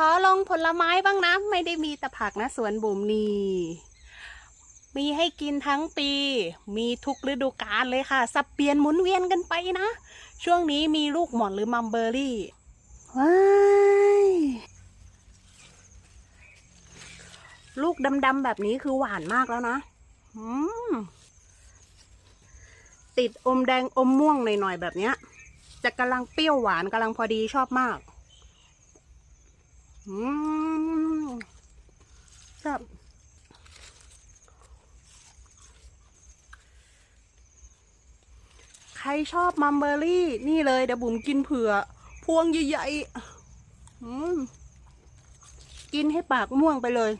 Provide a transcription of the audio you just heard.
ขอลองผลไม้บ้างนะ ไม่ได้มีแต่ผักนะสวนบุ๋มนี่มีให้กินทั้งปี มีทุกฤดูกาลเลยค่ะ สับเปลี่ยนหมุนเวียนกันไปนะ ช่วงนี้มีลูกหม่อนหรือมัมเบอร์รี่ ว้ายลูกดำๆแบบนี้คือหวานมากแล้วนะอืมติดอมแดงอมม่วงหน่อยๆแบบเนี้ย จะกำลังเปรี้ยวหวานกำลังพอดีชอบมาก อืมชอบใครชอบมัมเบอรี่ นี่เลยเดี๋ยวบุ๋มกินเผื่อ พวงใหญ่ๆกินให้ปากม่วงไปเลย